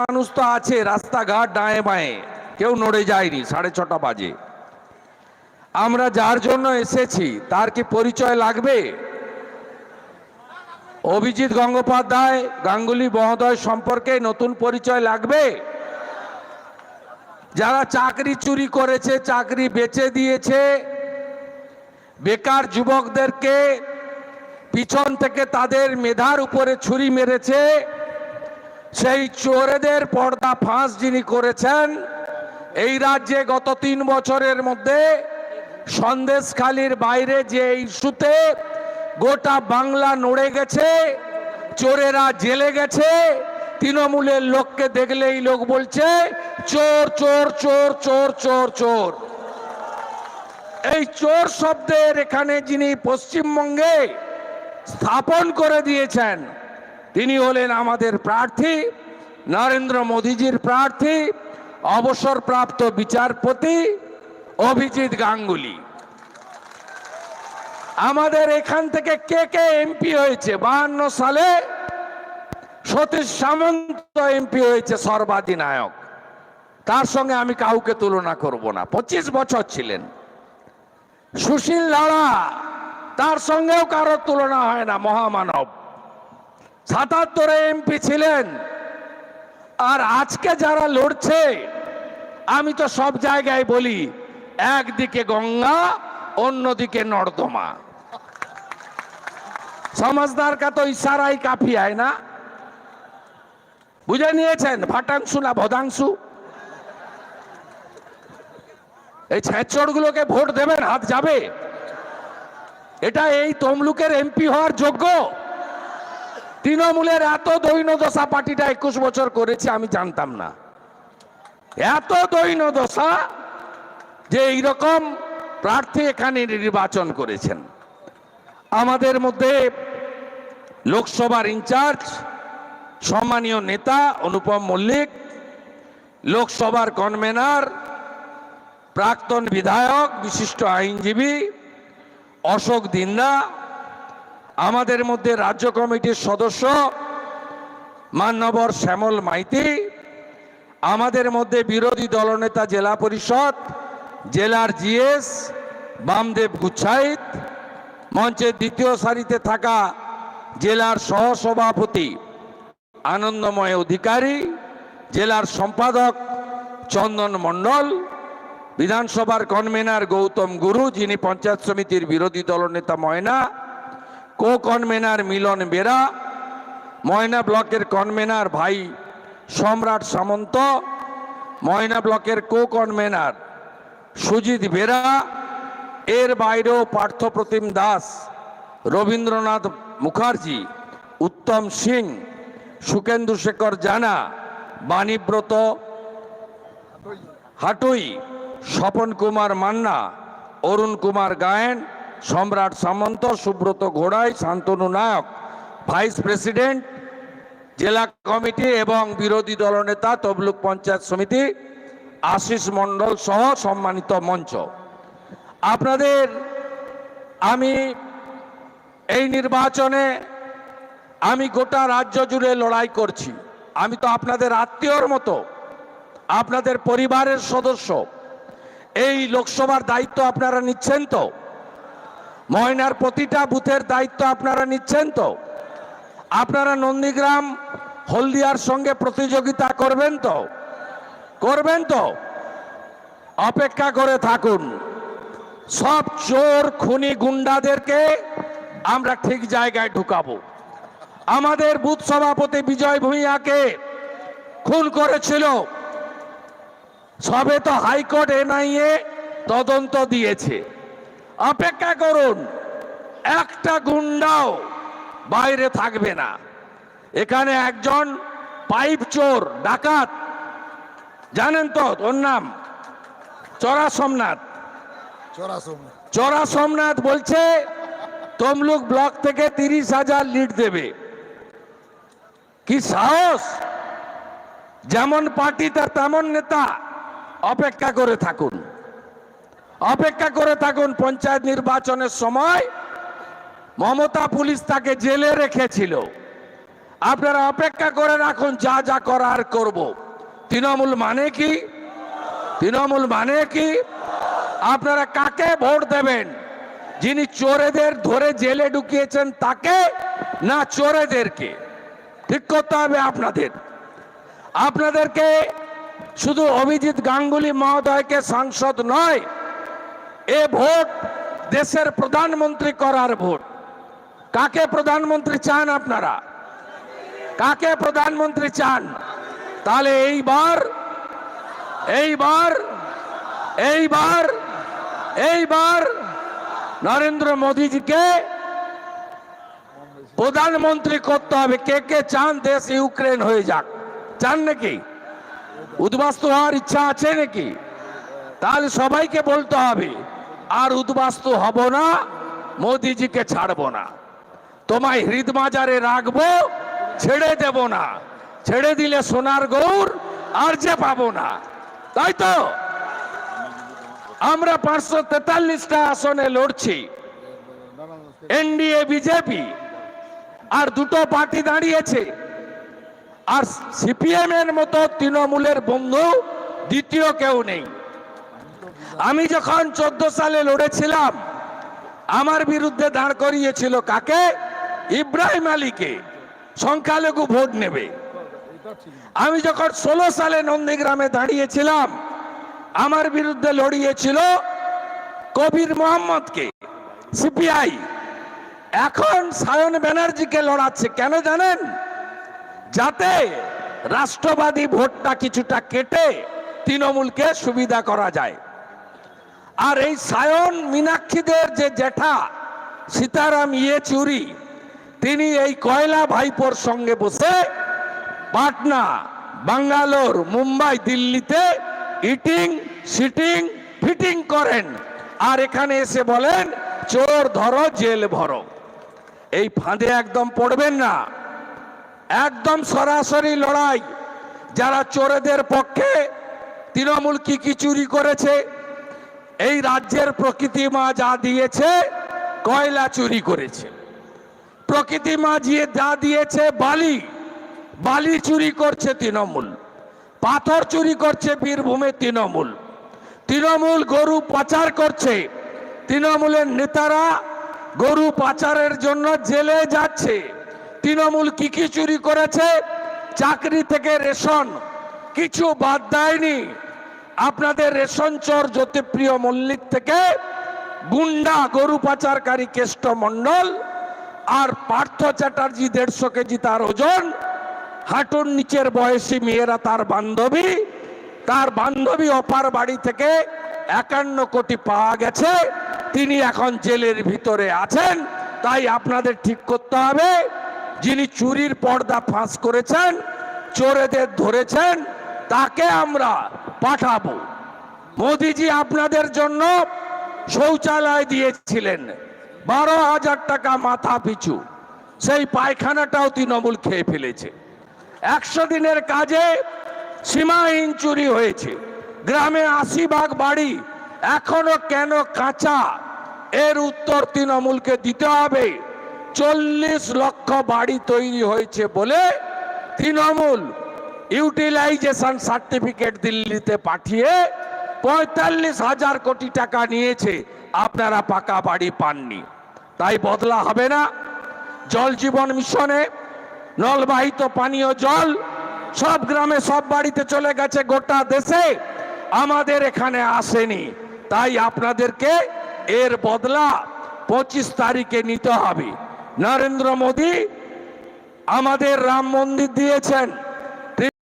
মানুষ তো আছে, রাস্তাঘাট ডায়ে বাঁয়ে। কেউ নড়ে যায়নি, সাড়ে ছটা বাজে। আমরা যার জন্য এসেছি, তার কি পরিচয় লাগবে? অভিজিৎ গঙ্গোপাধ্যায়, গাঙ্গুলি মহোদয় সম্পর্কে নতুন পরিচয় লাগবে? যারা চাকরি চুরি করেছে, চাকরি বেচে দিয়েছে, বেকার যুবকদেরকে পিছন থেকে তাদের মেধার উপরে ছুরি মেরেছে সেই চোরেদের পর্দা ফাঁস যিনি করেছেন, এই রাজ্যে গত তিন বছরের মধ্যে সন্দেশখালির বাইরে যে ইস্যুতে গোটা বাংলা নড়ে গেছে, চোরেরা জেলে গেছে, তৃণমূলের লোককে দেখলেই লোক বলছে, চোর চোর চোর চোর চোর চোর। এই চোর শব্দের এখানে যিনি পশ্চিমবঙ্গে স্থাপন করে দিয়েছেন তিনি হলেন আমাদের প্রার্থী, নরেন্দ্র মোদীজির প্রার্থী, অবসরপ্রাপ্ত বিচারপতি অভিজিৎ গাঙ্গুলি। আমাদের এখান থেকে কে কে এমপি হয়েছে? বাহান্ন সালে সতীশ সামন্ত এমপি হয়েছে সর্বাধিনায়ক। তার সঙ্গে আমি কাউকে তুলনা করব না। পঁচিশ বছর ছিলেন। সুশীল লাড়া, তার সঙ্গেও কারোর তুলনা হয় না, মহামানব। সাতাত্তরে এমপি ছিলেন। আর আজকে যারা লড়ছে, আমি তো সব জায়গায় বলি, একদিকে গঙ্গা, অন্যদিকে নর্দমা। সমাজদার কা তো ইশারাই কাফি হয় না। বুঝে নিয়েছেন, ভাটাংশু না ভদাংশু? এই ছেঁচড় গুলোকে ভোট দেবেন, হাত যাবে। এটা এই তমলুকের এমপি হওয়ার যোগ্য? তৃণমূলের এত দৈন দশা পার্টিটা একুশ বছর করেছে, আমি জানতাম না। এত দৈন দশা যে এইরকম প্রার্থী এখানে নির্বাচন করেছেন। আমাদের মধ্যে লোকসভার ইনচার্জ, সম্মানীয় নেতা অনুপম মল্লিক, লোকসভার কনভেনার, প্রাক্তন বিধায়ক, বিশিষ্ট আইনজীবী অশোক দিন্দা আমাদের মধ্যে রাজ্য কমিটির সদস্য মান্যবর শ্যামল মাইতি, আমাদের মধ্যে বিরোধী দলনেতা জেলা পরিষদ, জেলার জিএস বামদেব গুচ্ছাইত, মঞ্চের দ্বিতীয় সারিতে থাকা জেলার সহসভাপতি আনন্দময় অধিকারী, জেলার সম্পাদক চন্দন মণ্ডল, বিধানসভার কনভেনার গৌতম গুরু যিনি পঞ্চায়েত সমিতির বিরোধী দলনেতা ময়না কো কনভেনার মিলন বেরা, ময়না ব্লকের কনভেনার ভাই সম্রাট সামন্ত, ময়না ব্লকের কো কনভেনার সুজিত বেরা, এর বাইরেও পার্থপ্রতিম দাস, রবীন্দ্রনাথ মুখার্জি, উত্তম সিং সুকেন্দু শেখর জানা, বাণীব্রত হাটুই, স্বপন কুমার মান্না, অরুণ কুমার গায়েন সম্রাট সামন্ত, সুব্রত ঘোড়াই, শান্তনু নায়ক, ভাইস প্রেসিডেন্ট, জেলা কমিটি এবং বিরোধী দলনেতা তবলুক পঞ্চায়েত সমিতি, আশিস মণ্ডল সহ সম্মানিত মঞ্চ। আপনাদের, আমি এই নির্বাচনে, আমি গোটা রাজ্য জুড়ে লড়াই করছি। আমি তো আপনাদের আত্মীয়র মতো, আপনাদের পরিবারের সদস্য। এই লোকসভার দায়িত্ব আপনারা নিচ্ছেন তো? ময়নার প্রতিটা বুথের দায়িত্ব আপনারা নিচ্ছেন তো? আপনারা নন্দীগ্রাম, হলদিয়ার সঙ্গে প্রতিযোগিতা করবেন তো? করবেন তো? অপেক্ষা করে থাকুন। সব চোর, খুনি গুন্ডাদেরকে আমরা ঠিক জায়গায় ঢুকাবো। আমাদের বুথ সভাপতি বিজয় ভূঁইয়াকে খুন করেছিল। সবে তো হাইকোর্ট এনআইএ তদন্ত দিয়েছে। অপেক্ষা করুন একটা গুন্ডাও বাইরে থাকবে না। এখানে একজন পাইপ চোর ডাকাত। জানেন তো ওর নাম? চরা সোমনাথ। চরা সোমনাথ। বলছে তমলুক ব্লক থেকে তিরিশ হাজার লিড দেবে। কি সাহস? যেমন পার্টি তার তেমন নেতা। অপেক্ষা করে থাকুন। অপেক্ষা করে থাকুন, পঞ্চায়েত নির্বাচনের সময় মমতা পুলিশ তাকে জেলে রেখেছিল। আপনারা অপেক্ষা করে রাখুন, যা যা করার করব। তৃণমূল মানে কি? তৃণমূল মানে কি? আপনারা কাকে ভোট দেবেন? যিনি চোরেদের ধরে জেলে ঢুকিয়েছেন তাকে না চোরেদেরকে? ঠিক করতে হবে আপনাদের। আপনাদেরকে শুধু অভিজিৎ গাঙ্গুলি মহোদয়কে সাংসদ নয় এ ভোট দেশের প্রধানমন্ত্রী করার ভোট। কাকে প্রধানমন্ত্রী চান আপনারা? কাকে প্রধানমন্ত্রী চান? তাহলে এইবার এইবার এইবার এইবার নরেন্দ্র মোদীজিকে প্রধানমন্ত্রী করতে হবে। কে কে চান দেশ ইউক্রেন হয়ে যাক। চান নাকি? উদ্বাস্ত হওয়ার ইচ্ছা আছে নাকি? তাহলে সবাইকে বলতে হবে আর উদ্বাস্তু হব না, মোদিজিকে ছাড়বো না। তোমায় হৃদমাজারে রাখব, ছেড়ে দেব না। ছেড়ে দিলে সোনার গৌর আর যে পাবো না। তাই তো? আমরা পাঁচশো তেতাল্লিশটা আসনে লড়ছি। এনডিএ, বিজেপি, আর দুটো পার্টি দাঁড়িয়েছে। আর সিপিএম এর মতো তৃণমূলের বন্ধু দ্বিতীয় কেউ নেই। আমি যখন চোদ্দ সালে লড়েছিলাম, আমার বিরুদ্ধে দাঁড় করিয়েছিল কাকে? ইব্রাহিম আলীকে। সংখ্যালঘু ভোট নেবে। আমি যখন ষোলো সালে নন্দীগ্রামে দাঁড়িয়েছিলাম, আমার বিরুদ্ধে লড়িয়েছিল কবির মোহাম্মদকে, সিপিআই। এখন সায়ন ব্যানার্জিকে লড়াচ্ছে, কেন জানেন? যাতে রাষ্ট্রবাদী ভোটটা কিছুটা কেটে তৃণমূলকে সুবিধা করা যায়। আর এই সায়ন মীনাক্ষীদের যে জেঠা, সীতারাম ইয়েচুরি তিনি এই কয়লা ভাইপোর সঙ্গে বসে পাটনা, বাঙ্গালোর, মুম্বাই, দিল্লিতে ইটিং সিটিং ফিটিং করেন। আর এখানে এসে বলেন, চোর ধরো, জেল ভরো। এই ফাঁদে একদম পড়বেন না। একদম সরাসরি লড়াই। যারা চোরেদের পক্ষে তৃণমূল কি কি চুরি করেছে এই রাজ্যের প্রকৃতি মা যা দিয়েছে, কয়লা চুরি করেছে। প্রকৃতি মা যে যা দিয়েছে, বালি বালি চুরি করছে তৃণমূল, পাথর চুরি করছে বীরভূমে তৃণমূল। তৃণমূল গরু পাচার করছে, তৃণমূলের নেতারা গরু পাচারের জন্য জেলে যাচ্ছে। তৃণমূল কি কি চুরি করেছে? চাকরি থেকে রেশন, কিছু বাদ দেয়নি। আপনাদের রেশন চর জ্যোতিপ্রিয় মল্লিক থেকে গুন্ডা গরু পাচারকারী কেষ্ট মণ্ডল আর পার্থ চ্যাটার্জি দেড়শো কেজি তার ওজন। হাঁটুর নিচের বয়সী মেয়েরা তার বান্ধবী। তার বান্ধবী অপার বাড়ি থেকে একান্ন কোটি পাওয়া গেছে। তিনি এখন জেলের ভিতরে আছেন। তাই আপনাদের ঠিক করতে হবে, যিনি চুরির পর্দা ফাঁস করেছেন, চোরেদের ধরেছেন, তাকে আমরা পাঠাবো। মোদিজি আপনাদের জন্য শৌচালয় দিয়েছিলেন। বারো হাজার টাকা মাথা পিছু। সেই পায়খানাটাও তৃণমূল খেয়ে ফেলেছে। একশো দিনের কাজে সীমাহীন চুরি হয়েছে। গ্রামে আশি ভাগ বাড়ি এখনও কেন কাঁচা? এর উত্তর তৃণমূলকে দিতে হবে। চল্লিশ লক্ষ বাড়ি তৈরি হয়েছে বলে তৃণমূল ইউটিলাইজেশন সার্টিফিকেট দিল্লিতে পাঠিয়ে পঁয়তাল্লিশ হাজার কোটি টাকা নিয়েছে। আপনারা পাকা বাড়ি পাননি। তাই বদলা হবে না। জল জীবন মিশনে নলবাহিত পানীয় জল সব গ্রামে সব বাড়িতে চলে গেছে গোটা দেশে। আমাদের এখানে আসেনি। তাই আপনাদেরকে এর বদলা পঁচিশ তারিখে নিতে হবে। নরেন্দ্র মোদী আমাদের রাম মন্দির দিয়েছেন।